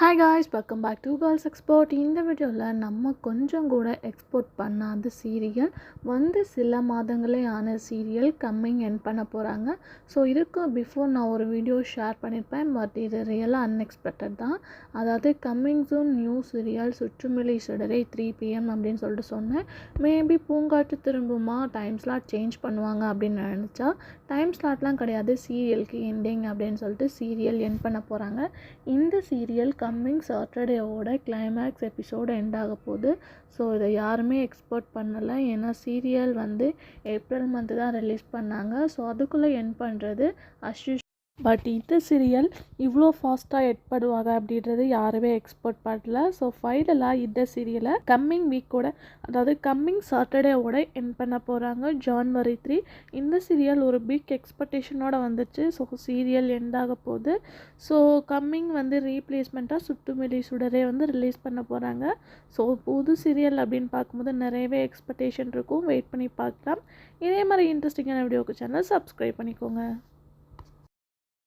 Hi guys welcome back to girls export இந்த வீடியோவில் நம்ம கொஞ்சம் கூட எக்ஸ்போர்ட் பண்ணாத சீரியல் வந்து சில மாதங்களே ஆன சீரியல் கம்மிங் என் பண்ண போகிறாங்க ஸோ இதுக்கு பிஃபோர் நான் ஒரு வீடியோ ஷேர் பண்ணியிருப்பேன் பட் இது ரியலாக அன்எக்ஸ்பெக்டட் தான். அதாவது கம்மிங் ஜூன் நியூ சீரியல் சுற்றுமிழி சுடரை த்ரீ பிஎம் அப்படின்னு சொல்லிட்டு சொன்னேன். மேபி பூங்காற்று திரும்புமா டைம் ஸ்லாட் சேஞ்ச் பண்ணுவாங்க அப்படின்னு நினச்சா டைம் ஸ்லாட்லாம் கிடையாது சீரியலுக்கு எண்டிங் அப்படின்னு சொல்லிட்டு சீரியல் என் பண்ண போகிறாங்க இந்த சீரியல் கம்மிங் சாட்டர்டேவோட கிளைமேக்ஸ் எபிசோடு எண்ட் ஆக போகுது. ஸோ இதை யாருமே எக்ஸ்போர்ட் பண்ணலை. ஏன்னா சீரியல் வந்து ஏப்ரல் மந்த்து தான் ரிலீஸ் பண்ணாங்க. ஸோ அதுக்குள்ளே என் பண்ணுறது அஷ்யூஷ் பட் இந்த சீரியல் இவ்வளோ ஃபாஸ்ட்டாக ஏற்படுவாங்க அப்படின்றது யாருமே எக்ஸ்போர்ட் பண்ணல. ஸோ ஃபைனலாக இந்த சீரியலை கம்மிங் வீக்கோட அதாவது கம்மிங் சாட்டர்டேவோட என் பண்ண போகிறாங்க ஜான்வரி த்ரீ இந்த சீரியல் ஒரு பிக் எக்ஸ்பெக்டேஷனோட வந்துச்சு. ஸோ சீரியல் எண்ட் ஆக போகுது. ஸோ கம்மிங் வந்து ரீப்ளேஸ்மெண்ட்டாக சுட்டுமிலி சுடரே வந்து ரிலீஸ் பண்ண போகிறாங்க ஸோ புது சீரியல் அப்படின்னு பார்க்கும்போது நிறையவே எக்ஸ்பெக்டேஷன் இருக்கும். வெயிட் பண்ணி பார்க்கலாம். இதே மாதிரி இன்ட்ரெஸ்டிங்கான வீடியோக்கு சேனல் சப்ஸ்கிரைப் பண்ணிக்கோங்க.